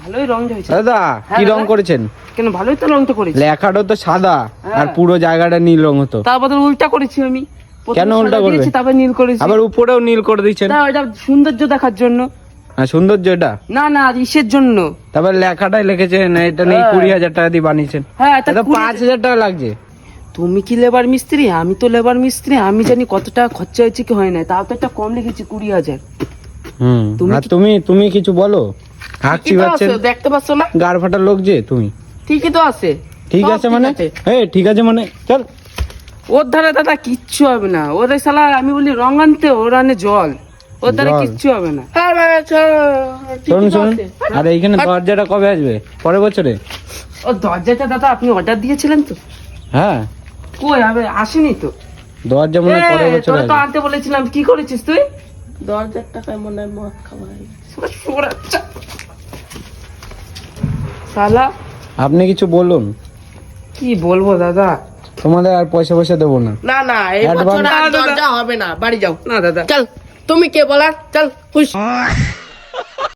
ভালোই রং হয়েছে দাদা কি রং করেছেন? কেন ভালোই তো রংটা করেছি। লেখাটা তো সাদা আর হ্যাঁ। পুরো জায়গাটা নীল রং হতো। তার বদল উল্টা করেছি আমি। কেন উল্টা? দিয়েছি, তারপর নীল করেছি। আবার উপরেও নীল করে দিচ্ছেন তা এটা সৌন্দর্য দেখার জন্য। হ্যাঁ সৌন্দর্য এটা না না ইসের জন্য। তারপর লেখাটাই লিখেছেন এটা নেই হ্যাঁ। কুড়ি হাজার টাকা দিয়ে বানিয়েছেন। হ্যাঁ এটা পাঁচ হাজার টাকা লাগছে। তুমি কি লেবার মিস্ত্রি? আমি তো লেবার মিস্ত্রি আমি জানি কত টাকা খরচা হয়েছে কি হয় না তাও তো একটা কম লিখেছি কুড়ি হাজার। হুম তুমি তুমি কিছু বলো। হাঁকছি আছে, দেখতে পাচ্ছ না? গাড় ফাটার লোক যে তুমি। ঠিকই তো আছে। ঠিক আছে মানে? হ্যাঁ ঠিক আছে মানে চল। ওর ধারে দাদা কিচ্ছু হবে না। এই শালা আমি বলি রং আনতে ওর আনে জল। ওর ধারে কিচ্ছু হবে না। শুনুন শুনুন আর এইখানে দরজাটা কবে আসবে? পরের বছরে? ও দরজাটা দাদা আপনি অর্ডার দিয়েছিলেন তো? হ্যাঁ। কই হবে আসেনি তো? দরজা মনে হয় পরের বছরে তো আনতে বলেছিলাম। কি করেছিস তুই? দরজার টাকায় মনে হয় মদ খাওয়া সালা আপনি কিছু বলুন। কি বলব দাদা? তোমাদের আর পয়সা পয়সা দেবো না। না না এই বছর আর দরজা হবে না বাড়ি যাও। না দাদা। চল তুমি কে বলার? চল হুশ